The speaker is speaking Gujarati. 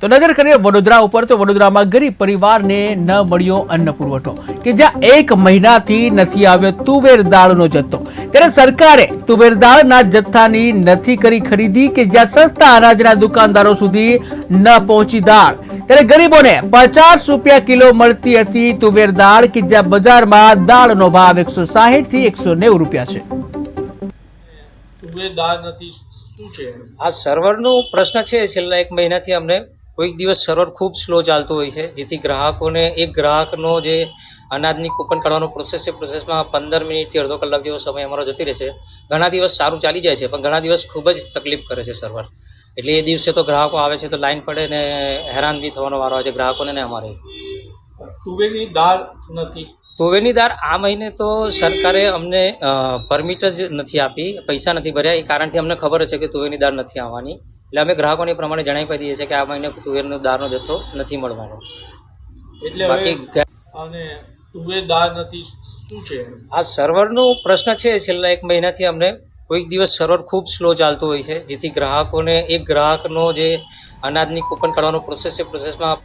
તો નજર કરીએ વડોદરા ઉપર તો વડોદરામાં ગરીબ પરિવારને ન મળ્યો અન્ન પુરવઠો કે જ્યાં એક મહિનાથી નથી આવ્યો તુવેર દાળનો જથ્થો. ત્યારે સરકારે તુવેર દાળના જથ્થાની નથી કરી ખરીદી કે જ્યાં સસ્તા અનાજના દુકાનદારો સુધી ન પહોંચી દાળ. ત્યારે ગરીબોને પચાસ રૂપિયા કિલો મળતી હતી તુવેર દાળ કે જ્યાં બજારમાં દાળનો ભાવ એકસો સાહીઠથી એકસો નેવું રૂપિયા છે. તુવેર દાળ નથી શું છે? આ સર્વરનો પ્રશ્ન છે છેલ્લા એક મહિનાથી અમને કોઈક દિવસ સર્વર ખૂબ સ્લો ચાલતું હોય છે જેથી ગ્રાહકોને એક ગ્રાહકનો જે અનાજની કૂપન કાઢવાનો પ્રોસેસ છે પ્રોસેસમાં પંદર મિનિટથી અડધો કલાક જેવો સમય અમારો જતી રહે છે. ઘણા દિવસ સારું ચાલી જાય છે પણ ઘણા દિવસ ખૂબ જ તકલીફ કરે છે સર્વર એટલે એ દિવસે તો ગ્રાહકો આવે છે તો લાઈન પડે ને હેરાન બી થવાનો વારો આવે છે ગ્રાહકોને ને અમારે. તુવેરની દાળ નથી. તુવેરની દાળ આ મહિને તો સરકારે અમને પરમિટ જ નથી આપી પૈસા નથી ભર્યા એ કારણથી અમને ખબર છે કે તુવેરની દાળ નથી આવવાની. એટલે અમે ગ્રાહકોને પ્રમાણે જણાવી દઈએ છીએ કે આ મહિને તુવેરનો દાળનો જથ્થો નથી મળવાનો. એટલે બાકી અને તુવેર દાળ નથી શું છે? આ સર્વરનો પ્રશ્ન છે છેલ્લા એક મહિનાથી અમને કોઈક દિવસ સર્વર ખૂબ સ્લો ચાલતું હોય છે જેથી ગ્રાહકોને એક ગ્રાહકનો જે અનાજની કૂપન કાઢવાનો પ્રોસેસ છે પ્રોસેસમાં